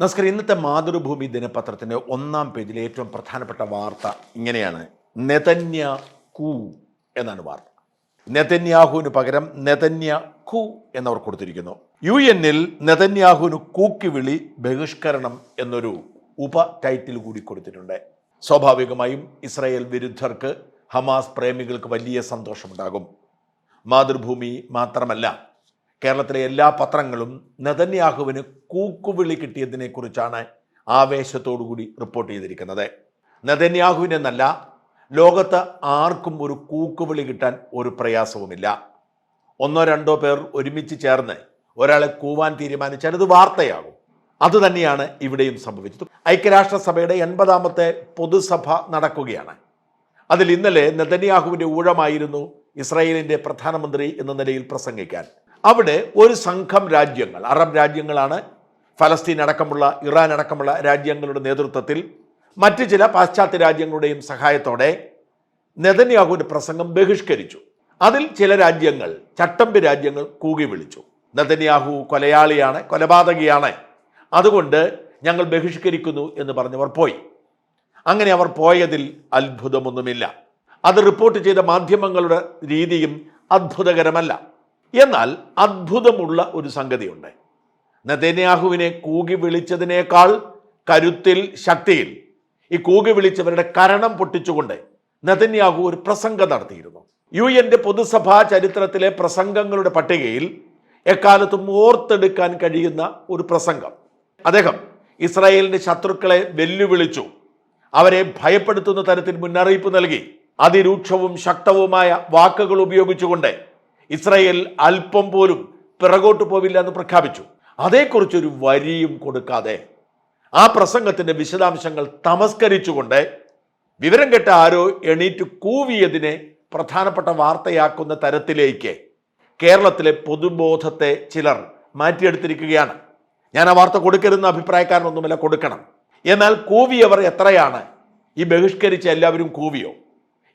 നമസ്കാരം. ഇന്നത്തെ മാതൃഭൂമി ദിനപത്രത്തിന്റെ ഒന്നാം പേജിലെ ഏറ്റവും പ്രധാനപ്പെട്ട വാർത്ത ഇങ്ങനെയാണ്. നെതന്യ കൂ എന്നാണ് വാർത്ത. നെതന്യാഹുവിന് പകരം നെതന്യ കു എന്നവർ കൊടുത്തിരിക്കുന്നു. യു എന്നിൽ നെതന്യാഹുവിന് കൂക്കിവിളി ബഹിഷ്കരണം എന്നൊരു ഉപ ടൈറ്റിൽ കൂടി കൊടുത്തിട്ടുണ്ട്. സ്വാഭാവികമായും ഇസ്രായേൽ വിരുദ്ധർക്ക് ഹമാസ് പ്രേമികൾക്ക് വലിയ സന്തോഷമുണ്ടാകും. മാതൃഭൂമി മാത്രമല്ല കേരളത്തിലെ എല്ലാ പത്രങ്ങളും നെതന്യാഹുവിന് കൂക്കുവിളി കിട്ടിയതിനെക്കുറിച്ചാണ് ആവേശത്തോടുകൂടി റിപ്പോർട്ട് ചെയ്തിരിക്കുന്നത്. നെതന്യാഹുവിനെന്നല്ല ലോകത്ത് ആർക്കും ഒരു കൂക്കുവിളി കിട്ടാൻ ഒരു പ്രയാസവുമില്ല. ഒന്നോ രണ്ടോ പേർ ഒരുമിച്ച് ചേർന്ന് ഒരാളെ കൂവാൻ തീരുമാനിച്ചാൽ അത് വാർത്തയാകും. അതുതന്നെയാണ് ഇവിടെയും സംഭവിച്ചത്. ഐക്യരാഷ്ട്രസഭയുടെ എൺപതാമത്തെ പൊതുസഭ നടക്കുകയാണ്. അതിൽ ഇന്നലെ നെതന്യാഹുവിന്റെ ഊഴമായിരുന്നു ഇസ്രായേലിന്റെ പ്രധാനമന്ത്രി എന്ന നിലയിൽ പ്രസംഗിക്കാൻ. അവിടെ ഒരു സംഘം രാജ്യങ്ങൾ അറബ് രാജ്യങ്ങളാണ് ഫലസ്തീൻ അടക്കമുള്ള ഇറാൻ അടക്കമുള്ള രാജ്യങ്ങളുടെ നേതൃത്വത്തിൽ മറ്റ് ചില പാശ്ചാത്യ രാജ്യങ്ങളുടെയും സഹായത്തോടെ നെതന്യാഹുവിന്റെ പ്രസംഗം ബഹിഷ്കരിച്ചു. അതിൽ ചില രാജ്യങ്ങൾ ചട്ടമ്പി രാജ്യങ്ങൾ കൂകി വിളിച്ചു. നെതന്യാഹു കൊലയാളിയാണ് കൊലപാതകിയാണ്. അതുകൊണ്ട് ഞങ്ങൾ ബഹിഷ്കരിക്കുന്നു എന്ന് പറഞ്ഞവർ പോയി. അങ്ങനെ അവർ പോയതിൽ അത്ഭുതമൊന്നുമില്ല. അത് റിപ്പോർട്ട് ചെയ്ത മാധ്യമങ്ങളുടെ രീതിയും അത്ഭുതകരമല്ല. എന്നാൽ അത്ഭുതമുള്ള ഒരു സംഗതിയുണ്ട്. നെതന്യാഹുവിനെ കൂകി വിളിച്ചതിനേക്കാൾ കരുത്തിൽ ശക്തിയിൽ ഈ കൂകി വിളിച്ചവരുടെ കരണം പൊട്ടിച്ചുകൊണ്ട് നെതന്യാഹു ഒരു പ്രസംഗം നടത്തിയിരുന്നു. യു എന്റെ പൊതുസഭാ ചരിത്രത്തിലെ പ്രസംഗങ്ങളുടെ പട്ടികയിൽ എക്കാലത്തും ഓർത്തെടുക്കാൻ കഴിയുന്ന ഒരു പ്രസംഗം. അദ്ദേഹം ഇസ്രായേലിന്റെ ശത്രുക്കളെ വെല്ലുവിളിച്ചു. അവരെ ഭയപ്പെടുത്തുന്ന തരത്തിൽ മുന്നറിയിപ്പ് നൽകി. അതിരൂക്ഷവും ശക്തവുമായ വാക്കുകൾ ഉപയോഗിച്ചുകൊണ്ട് ഇസ്രായേൽ അല്പം പോലും പിറകോട്ട് പോവില്ല എന്ന് പ്രഖ്യാപിച്ചു. അതേക്കുറിച്ചൊരു വരിയും കൊടുക്കാതെ ആ പ്രസംഗത്തിന്റെ വിശദാംശങ്ങൾ തമസ്കരിച്ചുകൊണ്ട് വിവരം കെട്ട ആരോ എണീറ്റ് കൂവിയതിനെ പ്രധാനപ്പെട്ട വാർത്തയാക്കുന്ന തരത്തിലേക്ക് കേരളത്തിലെ പൊതുബോധത്തെ ചിലർ മാറ്റിയെടുത്തിരിക്കുകയാണ്. ഞാൻ ആ വാർത്ത കൊടുക്കരുന്ന അഭിപ്രായക്കാരനൊന്നുമല്ല കൊടുക്കണം. എന്നാൽ കൂവിയവർ എത്രയാണ് ഈ ബഹിഷ്കരിച്ച എല്ലാവരും കൂവിയോ?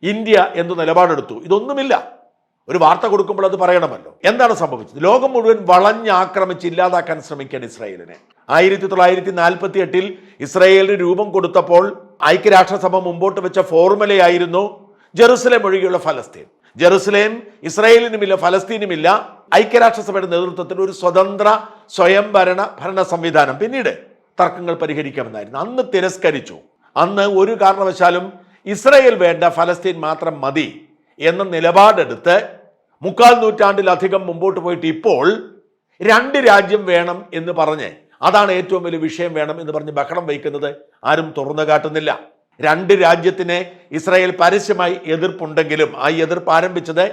ഇന്ത്യ എന്ത് നിലപാടെടുത്തു? ഇതൊന്നുമില്ല. ഒരു വാർത്ത കൊടുക്കുമ്പോൾ അത് പറയണമല്ലോ. എന്താണ് സംഭവിച്ചത്? ലോകം മുഴുവൻ വളഞ്ഞാക്രമിച്ച് ഇല്ലാതാക്കാൻ ശ്രമിക്കാൻ ഇസ്രായേലിനെ. ആയിരത്തി തൊള്ളായിരത്തി നാൽപ്പത്തി എട്ടിൽ ഇസ്രായേലിന് രൂപം കൊടുത്തപ്പോൾ ഐക്യരാഷ്ട്രസഭ മുമ്പോട്ട് വെച്ച ഫോർമുലയായിരുന്നു ജെറുസലേം ഒഴികെയുള്ള ഫലസ്തീൻ. ജെറുസലേം ഇസ്രായേലിനുമില്ല ഫലസ്തീനുമില്ല. ഐക്യരാഷ്ട്രസഭയുടെ നേതൃത്വത്തിൽ ഒരു സ്വതന്ത്ര സ്വയംഭരണ ഭരണ സംവിധാനം. പിന്നീട് തർക്കങ്ങൾ പരിഹരിക്കാമെന്നായിരുന്നു. അന്ന് തിരസ്കരിച്ചു. അന്ന് ഒരു കാരണവശാലും ഇസ്രായേൽ വേണ്ട ഫലസ്തീൻ മാത്രം മതി. എന്ന നിലപാടെടുത്ത് മുക്കാൽ നൂറ്റാണ്ടിലധികം മുമ്പോട്ട് പോയിട്ട് ഇപ്പോൾ രണ്ട് രാജ്യം വേണം എന്ന് പറഞ്ഞ് അതാണ് ഏറ്റവും വലിയ വിഷയം വേണം എന്ന് പറഞ്ഞ് ബഹളം വയ്ക്കുന്നത് ആരും തുറന്നു കാട്ടുന്നില്ല. രണ്ട് രാജ്യത്തിന് ഇസ്രായേൽ പരസ്യമായി എതിർപ്പുണ്ടെങ്കിലും ആ എതിർപ്പ് ആരംഭിച്ചത്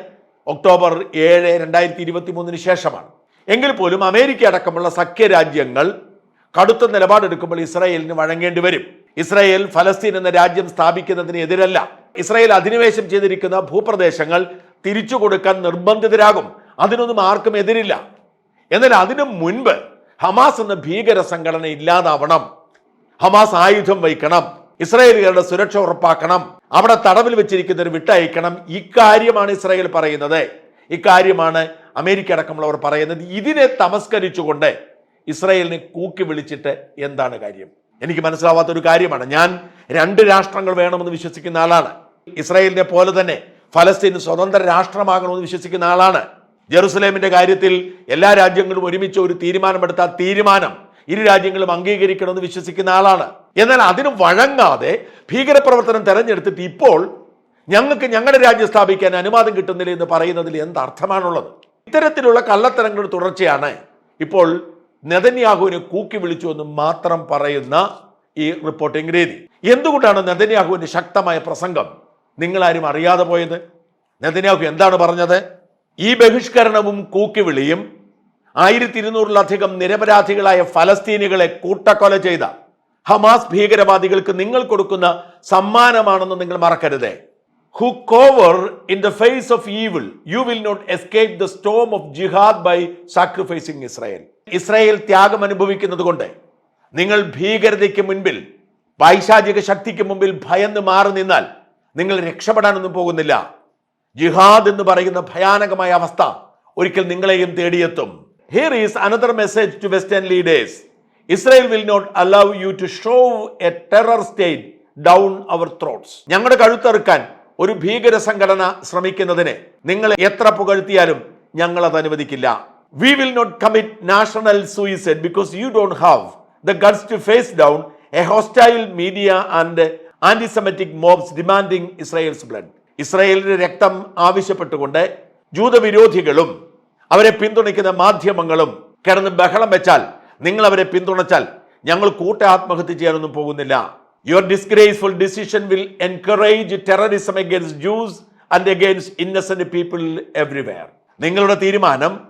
ഒക്ടോബർ ഏഴ് രണ്ടായിരത്തി ഇരുപത്തി മൂന്നിന് ശേഷമാണ്. എങ്കിൽ പോലും അമേരിക്ക അടക്കമുള്ള സഖ്യ രാജ്യങ്ങൾ കടുത്ത നിലപാടെടുക്കുമ്പോൾ ഇസ്രായേലിന് വഴങ്ങേണ്ടി വരും. ഇസ്രായേൽ ഫലസ്തീൻ എന്ന രാജ്യം സ്ഥാപിക്കുന്നതിന് എതിരല്ല ഇസ്രായേൽ അധിനിവേശം ചെയ്തിരിക്കുന്ന ഭൂപ്രദേശങ്ങൾ തിരിച്ചു കൊടുക്കാൻ നിർബന്ധിതരാകും. അതിനൊന്നും ആർക്കും എതിരില്ല. എന്നാൽ അതിനു മുൻപ് ഹമാസ് എന്ന ഭീകര സംഘടന ഇല്ലാതാവണം. ഹമാസ് ആയുധം വയ്ക്കണം. ഇസ്രായേലുകാരുടെ സുരക്ഷ ഉറപ്പാക്കണം. അവിടെ തടവിൽ വെച്ചിരിക്കുന്നവർ വിട്ടയക്കണം. ഇക്കാര്യമാണ് ഇസ്രായേൽ പറയുന്നത്. ഇക്കാര്യമാണ് അമേരിക്ക അടക്കമുള്ളവർ പറയുന്നത്. ഇതിനെ തമസ്കരിച്ചുകൊണ്ട് ഇസ്രായേലിനെ കൂക്കി വിളിച്ചിട്ട് എന്താണ് കാര്യം? എനിക്ക് മനസ്സിലാവാത്ത ഒരു കാര്യമാണ്. ഞാൻ രണ്ട് രാഷ്ട്രങ്ങൾ വേണമെന്ന് വിശ്വസിക്കുന്ന ആളാണ്. ഇസ്രായേലിനെ പോലെ തന്നെ ഫലസ്തീൻ സ്വതന്ത്ര രാഷ്ട്രമാകണമെന്ന് വിശ്വസിക്കുന്ന ആളാണ്. ജെറുസലേമിന്റെ കാര്യത്തിൽ എല്ലാ രാജ്യങ്ങളും ഒരുമിച്ച് ഒരു തീരുമാനമെടുത്ത തീരുമാനം ഇരു രാജ്യങ്ങളും അംഗീകരിക്കണമെന്ന് വിശ്വസിക്കുന്ന ആളാണ്. എന്നാൽ അതിന് വഴങ്ങാതെ ഭീകരപ്രവർത്തനം തെരഞ്ഞെടുത്തിട്ട് ഇപ്പോൾ ഞങ്ങൾക്ക് ഞങ്ങളുടെ രാജ്യം സ്ഥാപിക്കാൻ അനുവാദം കിട്ടുന്നില്ല എന്ന് പറയുന്നതിൽ എന്ത് അർത്ഥമാണുള്ളത്? ഇത്തരത്തിലുള്ള കള്ളത്തരങ്ങളുടെ തുടർച്ചയാണ് ഇപ്പോൾ നെതന്യാഹുവിനെ കൂക്കി വിളിച്ചു എന്ന് മാത്രം പറയുന്ന ഈ റിപ്പോർട്ടിംഗ് രീതി. എന്തുകൊണ്ടാണ് നെതന്യാഹുവിന്റെ ശക്തമായ പ്രസംഗം? നിങ്ങളാരും അറിയാതെ പോയത്? നെതന്യാഹു എന്താണ് പറഞ്ഞത്? ഈ ബഹിഷ്കരണവും കൂക്കിവിളിയും ആയിരത്തി ഇരുന്നൂറിലധികം നിരപരാധികളായ ഫലസ്തീനികളെ കൂട്ടക്കൊല ചെയ്ത ഹമാസ് ഭീകരവാദികൾക്ക് നിങ്ങൾ കൊടുക്കുന്ന സമ്മാനമാണെന്ന് നിങ്ങൾ മറക്കരുതേ. Who cower in the face of evil you will not escape the storm of jihad by sacrificing Israel Israel ത്യാഗം അനുഭവിക്കുന്നത് കൊണ്ട് നിങ്ങൾ ഭീകരതയ്ക്ക് മുൻപിൽ പൈശാചിക ശക്തിക്ക് മുമ്പിൽ ഭയന്ന് മാറി നിന്നാൽ നിങ്ങൾ രക്ഷപ്പെടാനൊന്നും പോകുന്നില്ല. ജിഹാദ് എന്ന് പറയുന്ന ഭയാനകമായ അവസ്ഥ ഒരിക്കൽ നിങ്ങളെയും തേടിയെത്തും. Here is another message to western leaders Israel will not allow you to shove a terror state down our throats ഞങ്ങളുടെ കഴുത്തെറുക്കാൻ ഒരു ഭീകര സംഘടന ശ്രമിക്കുന്നതിനെ നിങ്ങൾ എത്ര പുകഴ്ത്തിയാലും ഞങ്ങൾ അത് അനുവദിക്കില്ല. We will not commit national suicide because you don't have the guts to face down a hostile media and antisemitic mobs demanding Israel's blood ഇസ്രായേലിന്റെ രക്തം ആവശ്യപ്പെട്ടുകൊണ്ട് ജൂതവിരോധികളും അവരെ പിന്തുണയ്ക്കുന്ന മാധ്യമങ്ങളും കിടന്ന് ബഹളം വെച്ചാൽ നിങ്ങൾ അവരെ പിന്തുണച്ചാൽ ഞങ്ങൾ കൂട്ട ആത്മഹത്യ ചെയ്യാനൊന്നും പോകുന്നില്ല. Your disgraceful decision will encourage terrorism against Jews and against innocent people everywhere നിങ്ങളുടെ തീരുമാനം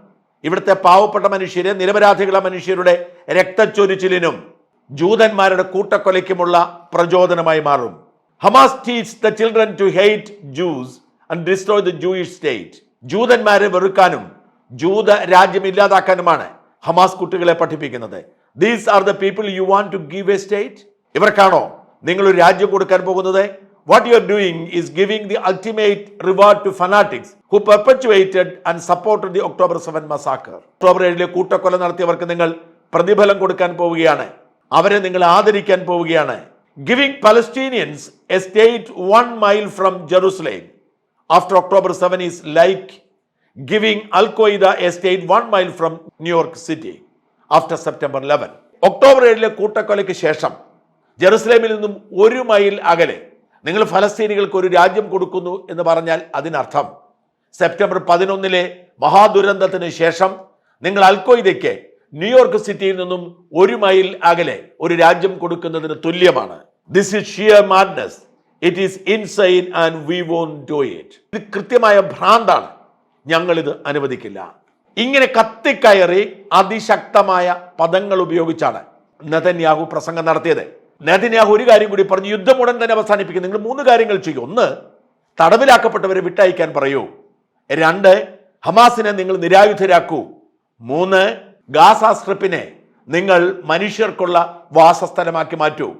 ഇവിടുത്തെ പാവപ്പെട്ട മനുഷ്യരെ നിരപരാധികളെ മനുഷ്യരുടെ രക്തച്ചൊരിച്ചിലിനും ജൂതന്മാരുടെ കൂട്ടക്കൊലയ്ക്കുമുള്ള പ്രചോദനമായി മാറും. Hamas teach the children to hate Jews and destroy the Jewish state ജൂതന്മാരെ വെറുക്കാനും ജൂത രാജ്യം ഇല്ലാതാക്കാനുമാണ് ഹമാസ് കുട്ടികളെ പഠിപ്പിക്കുന്നത്. These are the people you want to give a state ഇവർക്കാണോ? നിങ്ങൾ ഒരു രാജ്യം കൊടുക്കാൻ പോകുന്നത്? What you are doing is giving the ultimate reward to fanatics who perpetrated and supported the October seven massacre October ഏഴിലെ കൂട്ടക്കൊല നടത്തിയവർക്ക് നിങ്ങൾ പ്രതിഫലം കൊടുക്കാൻ പോവുകയാണ്. അവരെ നിങ്ങൾ ആദരിക്കാൻ പോവുകയാണ്. Giving Palestinians a state one mile from Jerusalem after October seven is like giving al Qaeda a state one mile from New York city after September eleven October ഏഴിലെ കൂട്ടക്കൊലയ്ക്ക് ശേഷം ജെറുസലേമിൽ നിന്നും ഒരു മൈൽ അകലെ നിങ്ങൾ ഫലസ്തീനികൾക്ക് ഒരു രാജ്യം കൊടുക്കുന്നു എന്ന് പറഞ്ഞാൽ അതിനർത്ഥം. സെപ്റ്റംബർ പതിനൊന്നിലെ മഹാദുരന്തത്തിന് ശേഷം നിങ്ങൾ അൽക്കോയിദയ്ക്ക് ന്യൂയോർക്ക് സിറ്റിയിൽ നിന്നും ഒരു മൈൽ അകലെ ഒരു രാജ്യം കൊടുക്കുന്നതിന് തുല്യമാണ്. This is sheer madness it is insane and we won't do it ഇത് കൃത്യമായ ഭ്രാന്താണ്. ഞങ്ങളിത് അനുവദിക്കില്ല. ഇങ്ങനെ കത്തിക്കയറി അതിശക്തമായ പദങ്ങൾ ഉപയോഗിച്ചാണ് നെതന്യാഹു പ്രസംഗം നടത്തിയത്. നെതന്യാഹു ഒരു കാര്യം കൂടി പറഞ്ഞു യുദ്ധം ഉടൻ തന്നെ അവസാനിപ്പിക്കും. നിങ്ങൾ മൂന്ന് കാര്യങ്ങൾ ചെയ്യും. ഒന്ന് തടവിലാക്കപ്പെട്ടവരെ വിട്ടയക്കാൻ പറയൂ. രണ്ട് ഹമാസിനെ നിങ്ങൾ നിരായുധരാക്കൂ. മൂന്ന് ഗാസ സ്ട്രിപ്പിനെ നിങ്ങൾ മനുഷ്യർക്കുള്ള വാസസ്ഥലമാക്കി മാറ്റൂ.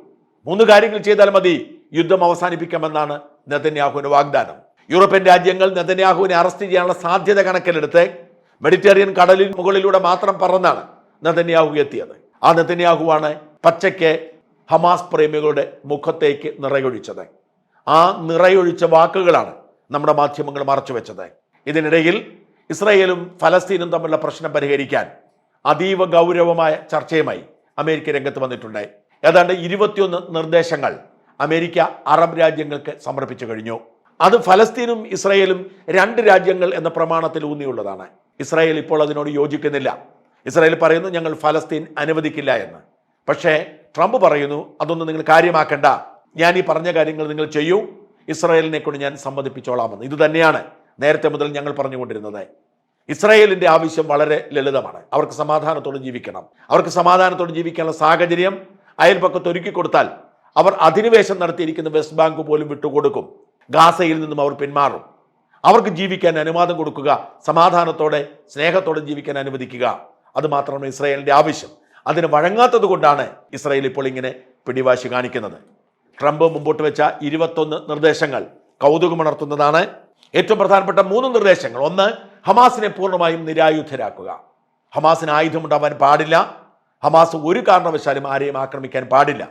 മൂന്ന് കാര്യങ്ങൾ ചെയ്താൽ മതി. യുദ്ധം അവസാനിപ്പിക്കാമെന്നാണ് നെതന്യാഹുവിന്റെ വാഗ്ദാനം. യൂറോപ്യൻ രാജ്യങ്ങൾ നെതന്യാഹുവിനെ അറസ്റ്റ് ചെയ്യാനുള്ള സാധ്യത കണക്കിലെടുത്ത് മെഡിറ്ററേനിയൻ കടലിൽ മുകളിലൂടെ മാത്രം പറന്നാണ് നെതന്യാഹു എത്തിയത്. ആ നെതന്യാഹുവാണ് പച്ചയ്ക്ക് ഹമാസ് പ്രേമികളുടെ മുഖത്തേക്ക് നിറയൊഴിച്ചത്. ആ നിറയൊഴിച്ച വാക്കുകളാണ് നമ്മുടെ മാധ്യമങ്ങൾ മറച്ചു വെച്ചത്. ഇതിനിടയിൽ ഇസ്രയേലും ഫലസ്തീനും തമ്മിലുള്ള പ്രശ്നം പരിഹരിക്കാൻ അതീവ ഗൗരവമായ ചർച്ചയുമായി അമേരിക്ക രംഗത്ത് വന്നിട്ടുണ്ട്. ഏതാണ്ട് ഇരുപത്തിയൊന്ന് നിർദ്ദേശങ്ങൾ അമേരിക്ക അറബ് രാജ്യങ്ങൾക്ക് സമർപ്പിച്ചു കഴിഞ്ഞു. അത് ഫലസ്തീനും ഇസ്രയേലും രണ്ട് രാജ്യങ്ങൾ എന്ന പ്രമാണത്തിൽ ഊന്നിയുള്ളതാണ്. ഇസ്രായേൽ ഇപ്പോൾ അതിനോട് യോജിക്കുന്നില്ല. ഇസ്രായേൽ പറയുന്നു ഞങ്ങൾ ഫലസ്തീൻ അനുവദിക്കില്ല എന്ന്. പക്ഷേ ട്രംപ് പറയുന്നു അതൊന്നും നിങ്ങൾ കാര്യമാക്കണ്ട. ഞാൻ ഈ പറഞ്ഞ കാര്യങ്ങൾ നിങ്ങൾ ചെയ്യൂ. ഇസ്രായേലിനെ കൊണ്ട് ഞാൻ സമ്മതിപ്പിച്ചോളാമെന്ന്. ഇത് തന്നെയാണ് നേരത്തെ മുതൽ ഞങ്ങൾ പറഞ്ഞുകൊണ്ടിരുന്നത്. ഇസ്രായേലിന്റെ ആവശ്യം വളരെ ലളിതമാണ്. അവർക്ക് സമാധാനത്തോടെ ജീവിക്കണം. അവർക്ക് സമാധാനത്തോടെ ജീവിക്കാനുള്ള സാഹചര്യം അയൽപക്കത്ത് ഒരുക്കി കൊടുത്താൽ അവർ അധിനിവേശം നടത്തിയിരിക്കുന്ന വെസ്റ്റ് ബാങ്ക് പോലും വിട്ടുകൊടുക്കും. ഗാസയിൽ നിന്നും അവർ പിന്മാറും. അവർക്ക് ജീവിക്കാൻ അനുവാദം കൊടുക്കുക സമാധാനത്തോടെ സ്നേഹത്തോടെ ജീവിക്കാൻ അനുവദിക്കുക. അത് മാത്രമാണ് ഇസ്രായേലിന്റെ ആവശ്യം. അതിന് വഴങ്ങാത്തത് കൊണ്ടാണ് ഇസ്രായേൽ ഇപ്പോൾ ഇങ്ങനെ പിടിവാശി കാണിക്കുന്നത്. ട്രംപ് മുമ്പോട്ട് വെച്ച ഇരുപത്തൊന്ന് നിർദ്ദേശങ്ങൾ കൗതുകമുണർത്തുന്നതാണ്. ഏറ്റവും പ്രധാനപ്പെട്ട മൂന്ന് നിർദ്ദേശങ്ങൾ. ഒന്ന് ഹമാസിനെ പൂർണമായും നിരായുധരാക്കുക. ഹമാസിന് ആയുധമുണ്ടാവാൻ പാടില്ല. ഹമാസ് ഒരു കാരണവശാലും ആരെയും ആക്രമിക്കാൻ പാടില്ല.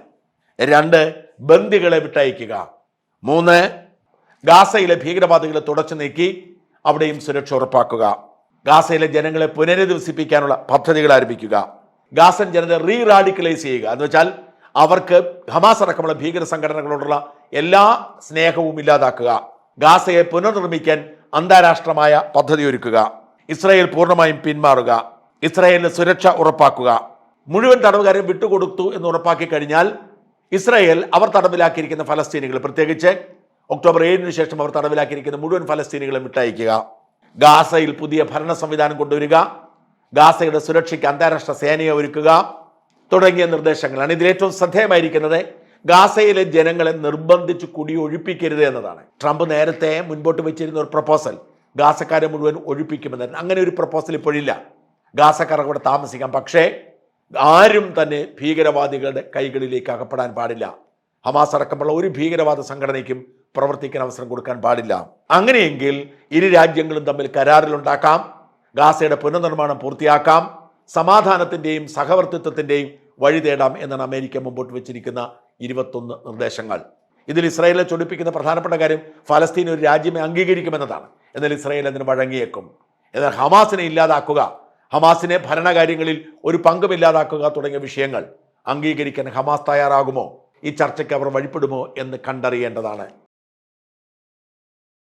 രണ്ട് ബന്ദികളെ വിട്ടയക്കുക. മൂന്ന് ഗാസയിലെ ഭീകരവാദികളെ തുടച്ചു നീക്കി അവിടെയും സുരക്ഷ ഉറപ്പാക്കുക. ഗാസയിലെ ജനങ്ങളെ പുനരധിവസിപ്പിക്കാനുള്ള പദ്ധതികൾ ആരംഭിക്കുക. ഗാസൻ ജനത റീ റാഡിക്കലൈസ് ചെയ്യുക. എന്ന് വെച്ചാൽ അവർക്ക് ഹമാസ് അടക്കമുള്ള ഭീകര സംഘടനകളോടുള്ള എല്ലാ സ്നേഹവും ഇല്ലാതാക്കുക. ഗാസയെ പുനർനിർമ്മിക്കാൻ അന്താരാഷ്ട്രമായ പദ്ധതി ഒരുക്കുക ഇസ്രായേൽ പൂർണമായും പിന്മാറുക. ഇസ്രായേലിന് സുരക്ഷ ഉറപ്പാക്കുക. മുഴുവൻ തടവുകാരെയും വിട്ടുകൊടുത്തു എന്ന് ഉറപ്പാക്കി കഴിഞ്ഞാൽ ഇസ്രായേൽ അവർ തടവിലാക്കിയിരിക്കുന്ന ഫലസ്തീനികൾ പ്രത്യേകിച്ച് ഒക്ടോബർ ഏഴിന് ശേഷം അവർ തടവിലാക്കിയിരിക്കുന്ന മുഴുവൻ ഫലസ്തീനികളും വിട്ടയക്കുക. ഗാസയിൽ പുതിയ ഭരണ സംവിധാനം കൊണ്ടുവരിക. ഗാസയുടെ സുരക്ഷയ്ക്ക് അന്താരാഷ്ട്ര സേനയെ ഒരുക്കുക തുടങ്ങിയ നിർദ്ദേശങ്ങളാണ്. ഇതിലേറ്റവും ശ്രദ്ധേയമായിരിക്കുന്നത് ഗാസയിലെ ജനങ്ങളെ നിർബന്ധിച്ച് കുടിയൊഴിപ്പിക്കരുത് എന്നതാണ്. ട്രംപ് നേരത്തെ മുൻപോട്ട് വെച്ചിരുന്ന ഒരു പ്രപ്പോസൽ ഗാസക്കാരെ മുഴുവൻ ഒഴിപ്പിക്കുമെന്ന് അങ്ങനെ ഒരു പ്രപ്പോസൽ ഇപ്പോഴില്ല. ഗാസക്കാരെ അവിടെ താമസിക്കാം. പക്ഷേ ആരും തന്നെ ഭീകരവാദികളുടെ കൈകളിലേക്ക് അകപ്പെടാൻ പാടില്ല. ഹമാസ് അടക്കമുള്ള ഒരു ഭീകരവാദ സംഘടനയ്ക്കും പ്രവർത്തിക്കാൻ അവസരം കൊടുക്കാൻ പാടില്ല. അങ്ങനെയെങ്കിൽ ഇരു രാജ്യങ്ങളും തമ്മിൽ കരാറിലുണ്ടാക്കാം. ഗാസയുടെ പുനർനിർമ്മാണം പൂർത്തിയാക്കാം സമാധാനത്തിന്റെയും സഹവർത്തിത്വത്തിന്റെയും വഴി തേടാം എന്നാണ് അമേരിക്ക മുമ്പോട്ട് വെച്ചിരിക്കുന്ന ഇരുപത്തൊന്ന് നിർദ്ദേശങ്ങൾ. ഇതിൽ ഇസ്രായേലിനെ ചൊടിപ്പിക്കുന്ന പ്രധാനപ്പെട്ട കാര്യം ഫലസ്തീൻ ഒരു രാജ്യമെ അംഗീകരിക്കുമെന്നതാണ്. എന്നാൽ ഇസ്രായേൽ അതിന് വഴങ്ങിയേക്കും. എന്നാൽ ഹമാസിനെ ഇല്ലാതാക്കുക ഹമാസിനെ ഭരണകാര്യങ്ങളിൽ ഒരു പങ്കുമില്ലാതാക്കുക തുടങ്ങിയ വിഷയങ്ങൾ അംഗീകരിക്കാൻ ഹമാസ് തയ്യാറാകുമോ? ഈ ചർച്ചയ്ക്ക് അവർ വഴിപ്പെടുമോ എന്ന് കണ്ടറിയേണ്ടതാണ്.